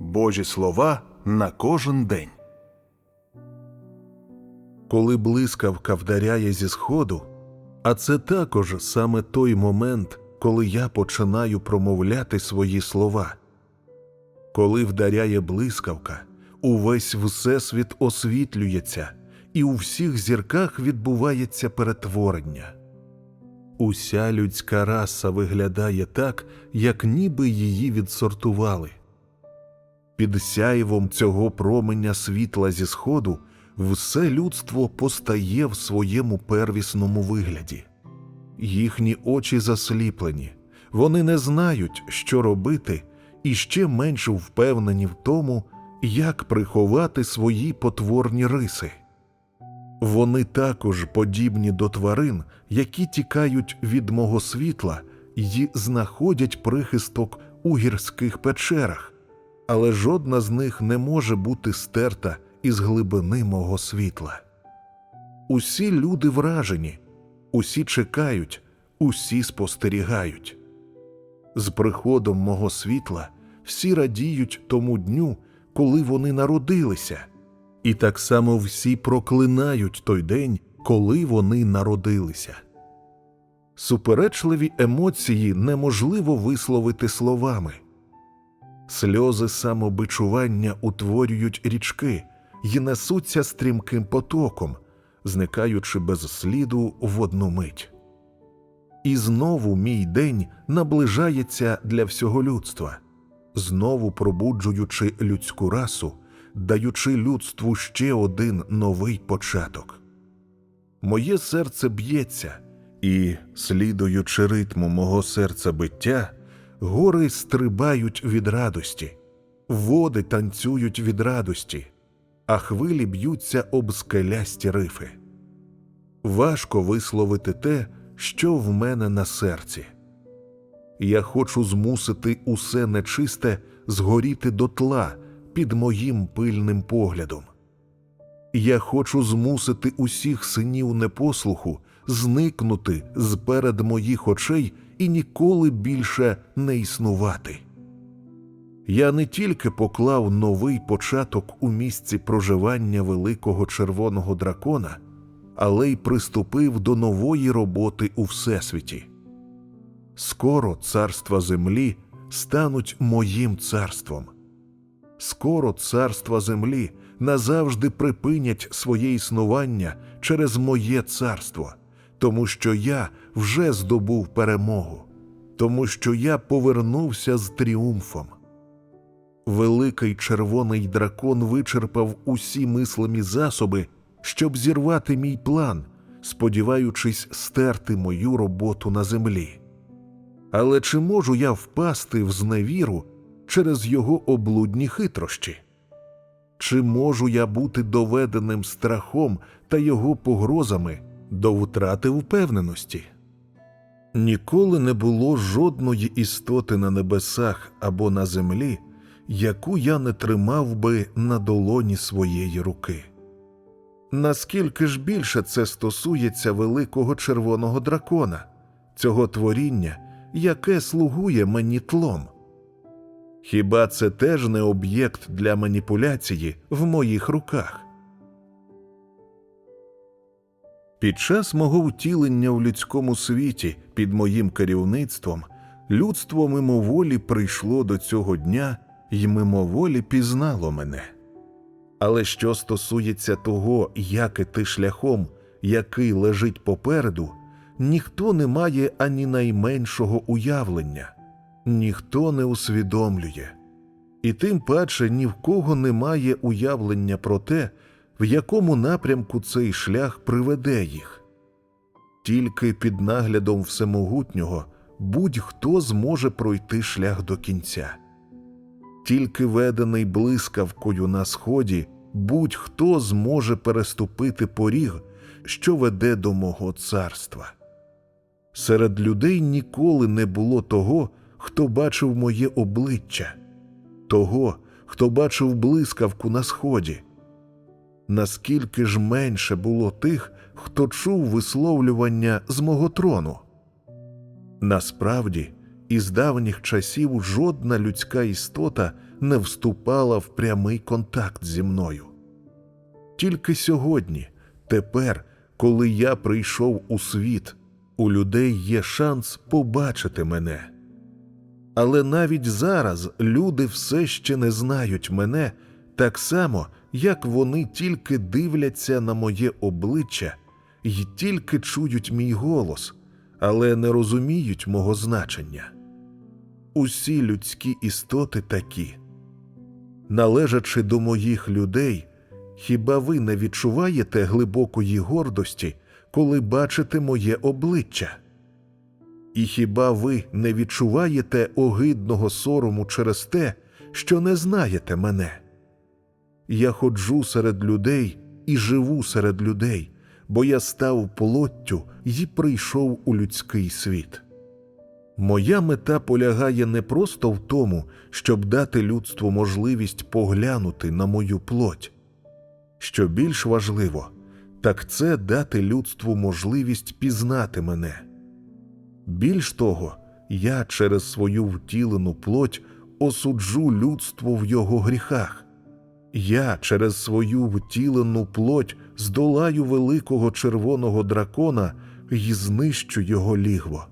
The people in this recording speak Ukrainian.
Божі слова на кожен день. Коли блискавка вдаряє зі сходу, а це також саме той момент, коли я починаю промовляти свої слова. Коли вдаряє блискавка, увесь всесвіт освітлюється, і у всіх зірках відбувається перетворення. Уся людська раса виглядає так, як ніби її відсортували. Під сяйвом цього променя світла зі сходу все людство постає в своєму первісному вигляді. Їхні очі засліплені, вони не знають, що робити, і ще менш впевнені в тому, як приховати свої потворні риси. Вони також подібні до тварин, які тікають від мого світла і знаходять прихисток у гірських печерах, але жодна з них не може бути стерта із глибини мого світла. Усі люди вражені, усі чекають, усі спостерігають. З приходом мого світла всі радіють тому дню, коли вони народилися, і так само всі проклинають той день, коли вони народилися. Суперечливі емоції неможливо висловити словами. Сльози самобичування утворюють річки й несуться стрімким потоком, зникаючи без сліду в одну мить. І знову мій день наближається для всього людства, знову пробуджуючи людську расу, даючи людству ще один новий початок. Моє серце б'ється, і, слідуючи ритму мого серця биття, гори стрибають від радості, води танцюють від радості, а хвилі б'ються об скелясті рифи. Важко висловити те, що в мене на серці. Я хочу змусити усе нечисте згоріти дотла під моїм пильним поглядом. Я хочу змусити усіх синів непослуху зникнути з перед моїх очей і ніколи більше не існувати. Я не тільки поклав новий початок у місці проживання великого червоного дракона, але й приступив до нової роботи у Всесвіті. Скоро царства землі стануть моїм царством. Скоро царства землі назавжди припинять своє існування через моє царство, тому що я вже здобув перемогу, тому що я повернувся з тріумфом. Великий червоний дракон вичерпав усі мислимі засоби, щоб зірвати мій план, сподіваючись стерти мою роботу на землі. Але чи можу я впасти в зневіру через його облудні хитрощі? Чи можу я бути доведеним страхом та його погрозами до втрати впевненості? Ніколи не було жодної істоти на небесах або на землі, яку я не тримав би на долоні своєї руки. Наскільки ж більше це стосується великого червоного дракона, цього творіння, яке слугує мені тлом? Хіба це теж не об'єкт для маніпуляції в моїх руках? Під час мого втілення в людському світі під моїм керівництвом людство мимоволі прийшло до цього дня і мимоволі пізнало мене. Але що стосується того, як іти шляхом, який лежить попереду, ніхто не має ані найменшого уявлення, ніхто не усвідомлює, і тим паче ні в кого немає уявлення про те, в якому напрямку цей шлях приведе їх. Тільки під наглядом всемогутнього будь-хто зможе пройти шлях до кінця. Тільки ведений блискавкою на сході, будь-хто зможе переступити поріг, що веде до мого царства. Серед людей ніколи не було того, хто бачив моє обличчя, того, хто бачив блискавку на сході. Наскільки ж менше було тих, хто чув висловлювання з мого трону? Насправді із давніх часів жодна людська істота не вступала в прямий контакт зі мною. Тільки сьогодні, тепер, коли я прийшов у світ, у людей є шанс побачити мене. Але навіть зараз люди все ще не знають мене так само, як вони тільки дивляться на моє обличчя і тільки чують мій голос, але не розуміють мого значення. Усі людські істоти такі. Належачи до моїх людей, хіба ви не відчуваєте глибокої гордості, коли бачите моє обличчя? І хіба ви не відчуваєте огидного сорому через те, що не знаєте мене? Я ходжу серед людей і живу серед людей, бо я став плоттю і прийшов у людський світ. Моя мета полягає не просто в тому, щоб дати людству можливість поглянути на мою плоть. Що більш важливо, так це дати людству можливість пізнати мене. Більш того, я через свою втілену плоть осуджу людство в його гріхах. Я через свою втілену плоть здолаю великого червоного дракона і знищу його лігво.